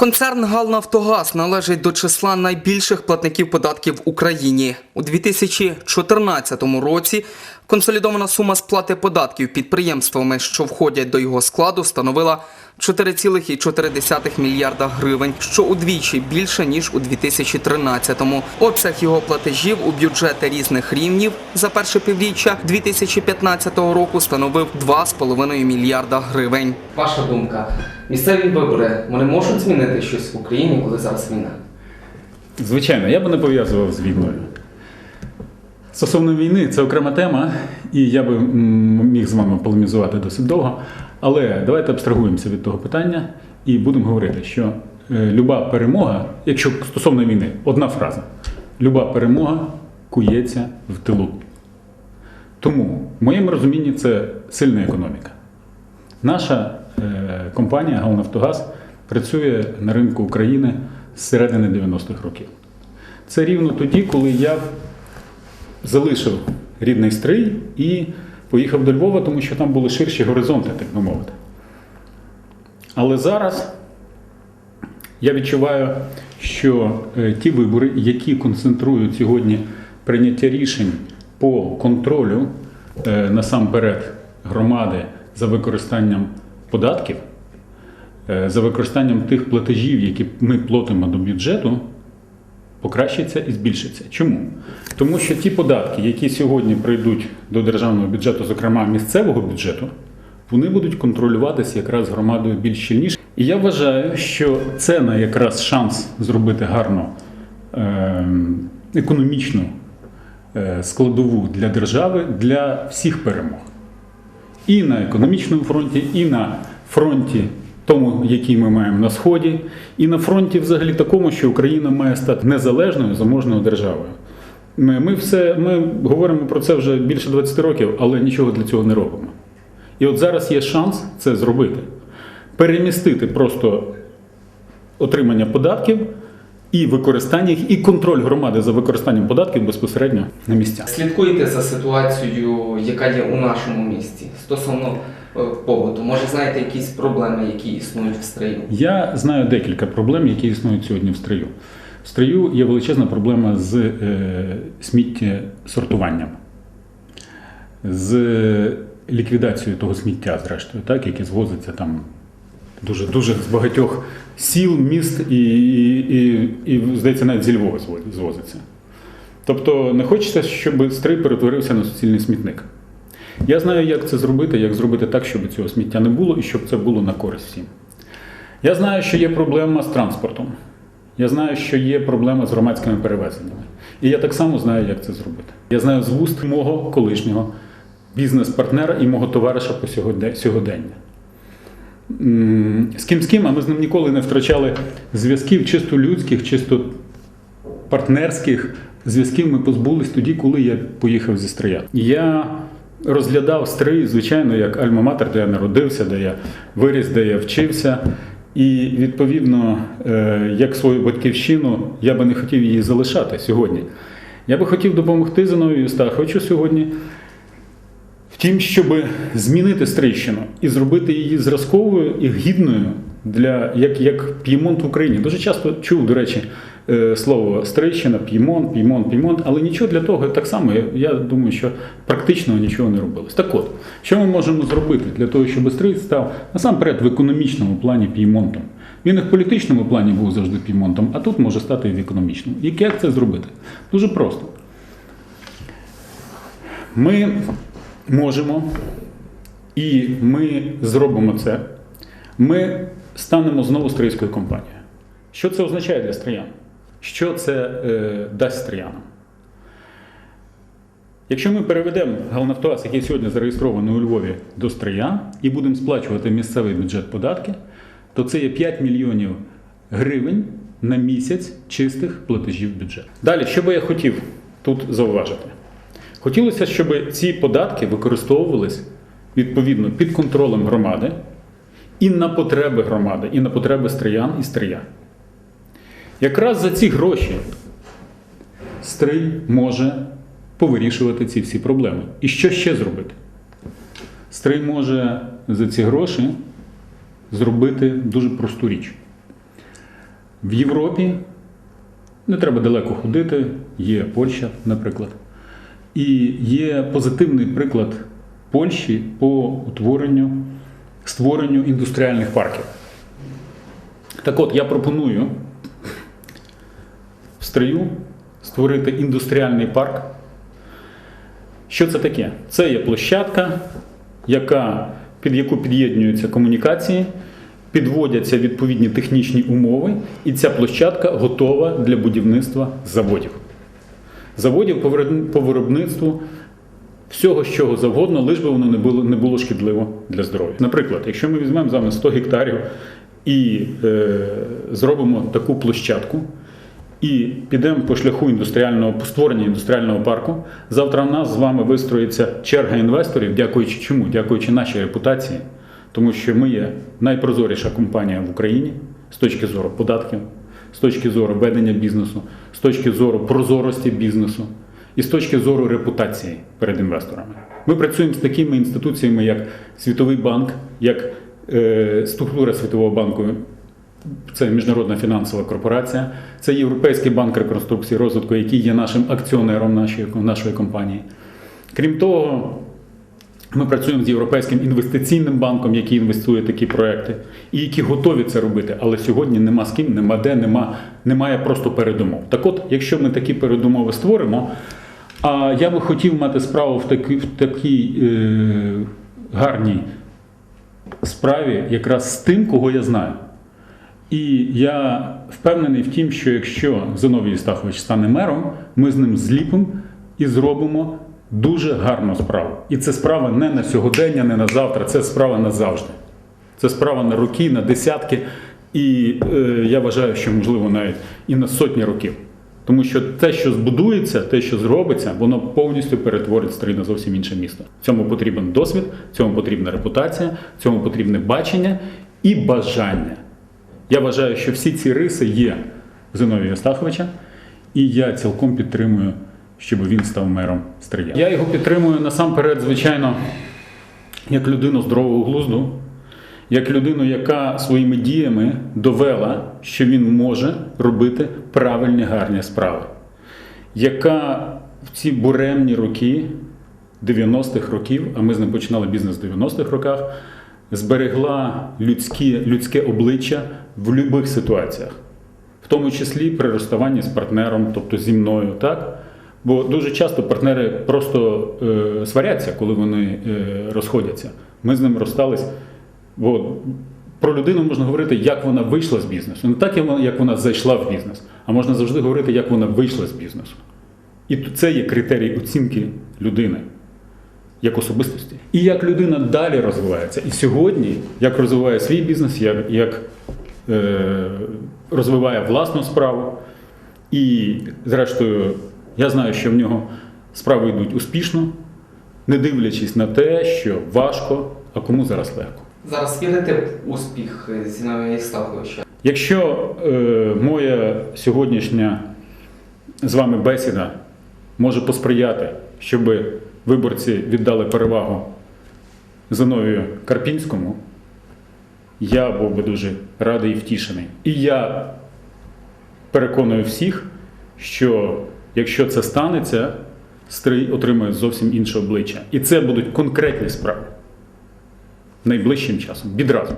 Концерн «Галнафтогаз» належить до числа найбільших платників податків в Україні. У 2014 році консолідована сума сплати податків підприємствами, що входять до його складу, становила 4,4 мільярда гривень, що удвічі більше ніж у 2013-му. Обсяг його платежів у бюджети різних рівнів за перше півріччя 2015 року становив 2,5 мільярда гривень. Ваша думка, місцеві вибори вони можуть змінити щось в Україні, коли зараз війна? Звичайно, я би не пов'язував з війною. Стосовно війни, це окрема тема, і я би міг з вами полемізувати досить довго. Але давайте абстрагуємося від того питання і будемо говорити, що е, люба перемога, якщо стосовно війни, одна фраза: люба перемога кується в тилу. Тому, в моєму розумінні, це сильна економіка. Наша е, компанія «Галнафтогаз» працює на ринку України з середини 90-х років. Це рівно тоді, коли я залишив рідний стрий і поїхав до Львова, тому що там були ширші горизонти, так би мовити. Але зараз я відчуваю, що е, ті вибори, які концентрують сьогодні прийняття рішень по контролю е, насамперед громади за використанням податків, е, за використанням тих платежів, які ми платимо до бюджету, покращиться і збільшиться. Чому? Тому що ті податки, які сьогодні прийдуть до державного бюджету, зокрема місцевого бюджету, вони будуть контролюватися якраз громадою більш щільніше. І я вважаю, що це на якраз шанс зробити гарну е, економічну е, складову для держави для всіх перемог. І на економічному фронті, і на фронті тому, який ми маємо на сході, і на фронті, взагалі, такому, що Україна має стати незалежною заможною державою. Ми, ми, все, ми говоримо про це вже більше 20 років, але нічого для цього не робимо. І от зараз є шанс це зробити. Перемістити просто отримання податків і використання їх, і контроль громади за використанням податків безпосередньо на місцях. Слідкуєте за ситуацією, яка є у нашому місті стосовно е, побуту. Може, знаєте якісь проблеми, які існують в стрию? Я знаю декілька проблем, які існують сьогодні в стрию. В стрию є величезна проблема з е, сміттєсортуванням, з ліквідацією того сміття, зрештою, так, яке звозиться там дуже, дуже з багатьох сіл, міст і, і, і, і здається, навіть зі Львова звозиться. Тобто не хочеться, щоб стрий перетворився на суцільний смітник. Я знаю, як це зробити, як зробити так, щоб цього сміття не було і щоб це було на користь всім. Я знаю, що є проблема з транспортом. Я знаю, що є проблема з громадськими перевезеннями. І я так само знаю, як це зробити. Я знаю з вуст мого колишнього бізнес-партнера і мого товариша по сьогодення. З ким з ким, а ми з ним ніколи не втрачали зв'язків чисто людських, чисто партнерських зв'язків ми позбулись тоді, коли я поїхав зі Стрия. Я розглядав Стрий, звичайно, як альма-матер, де я народився, де я виріс, де я вчився. І відповідно, е, як свою батьківщину, я би не хотів її залишати сьогодні. Я би хотів допомогти Зиновію Стаховичу сьогодні в тім, щоб змінити Стрийщину і зробити її зразковою і гідною для як, як П'ємонт в Україні. Дуже часто чув, до речі, слово Стрийщина, П'ємонт, П'ємонт, П'ємонт, але нічого для того так само. Я, я думаю, що практично нічого не робилось. Так от, що ми можемо зробити для того, щоб Стрий став насамперед в економічному плані П'ємонтом. Він і в політичному плані був завжди П'ємонтом, а тут може стати і в економічному. І як це зробити? Дуже просто. Ми можемо і ми зробимо це. Ми станемо знову стрийською компанією. Що це означає для стриян? Що це е, дасть стріянам? Якщо ми переведемо Галнафтогаз, який сьогодні зареєстрований у Львові до Стриян, і будемо сплачувати місцевий бюджет податки, то це є 5 мільйонів гривень на місяць чистих платежів в бюджет. Далі, що би я хотів тут зауважити? Хотілося, щоб ці податки використовувались відповідно під контролем громади і на потреби громади, і на потреби стриян і стрия. Якраз за ці гроші стрий може повирішувати ці всі проблеми. І що ще зробити? Стрий може за ці гроші зробити дуже просту річ. В Європі не треба далеко ходити, є Польща, наприклад. І є позитивний приклад Польщі по утворенню, створенню індустріальних парків. Так от, я пропоную Стрию створити індустріальний парк. Що це таке? Це є площадка, яка, під яку під'єднуються комунікації, підводяться відповідні технічні умови, і ця площадка готова для будівництва заводів. Заводів по виробництву всього, чого завгодно, лиш би воно не було, не було шкідливо для здоров'я. Наприклад, якщо ми візьмемо з вами 100 гектарів і е, зробимо таку площадку, і підемо по шляху індустріального створення індустріального парку. Завтра в нас з вами вистроїться черга інвесторів, дякуючи чому? Дякуючи нашій репутації, тому що ми є найпрозоріша компанія в Україні з точки зору податків, з точки зору ведення бізнесу, з точки зору прозорості бізнесу і з точки зору репутації перед інвесторами. Ми працюємо з такими інституціями, як Світовий банк, як е, структура Світового банку це міжнародна фінансова корпорація, це Європейський банк реконструкції розвитку, який є нашим акціонером нашої, нашої компанії. Крім того, ми працюємо з Європейським інвестиційним банком, який інвестує такі проекти, і які готові це робити. Але сьогодні нема з ким, нема де, нема, немає просто передумов. Так от, якщо ми такі передумови створимо, а я би хотів мати справу в такій, в такій е, гарній справі якраз з тим, кого я знаю. І я впевнений в тім, що якщо Зиновій Єстахович стане мером, ми з ним зліпимо і зробимо дуже гарну справу. І це справа не на сьогодення, не на завтра, це справа назавжди. Це справа на роки, на десятки, і е, я вважаю, що можливо навіть і на сотні років. Тому що те, що збудується, те, що зробиться, воно повністю перетворить Стрий на зовсім інше місто. Цьому потрібен досвід, цьому потрібна репутація, цьому потрібне бачення і бажання. Я вважаю, що всі ці риси є в Зиновія Астаховича, і я цілком підтримую, щоб він став мером Стрия. Я його підтримую насамперед, звичайно, як людину здорового глузду, як людину, яка своїми діями довела, що він може робити правильні гарні справи, яка в ці буремні роки 90-х років, а ми з ним починали бізнес в 90-х роках, зберегла людські, людське обличчя в будь-яких ситуаціях, в тому числі при розставанні з партнером, тобто зі мною, так? Бо дуже часто партнери просто е, сваряться, коли вони е, розходяться. Ми з ним розстались. Бо про людину можна говорити, як вона вийшла з бізнесу. Не так, як вона- зайшла в бізнес, а можна завжди говорити, як вона вийшла з бізнесу. І це є критерій оцінки людини як особистості. І як людина далі розвивається. І сьогодні, як розвиває свій бізнес, як, як розвиває власну справу. І, зрештою, я знаю, що в нього справи йдуть успішно, не дивлячись на те, що важко, а кому зараз легко. Зараз вірите в успіх Зіновія Єстаховича? Якщо е, моя сьогоднішня з вами бесіда може посприяти, щоб виборці віддали перевагу Зиновію Карпінському, я був би дуже радий і втішений. І я переконую всіх, що якщо це станеться, стрий отримує зовсім інше обличчя. І це будуть конкретні справи найближчим часом, відразу.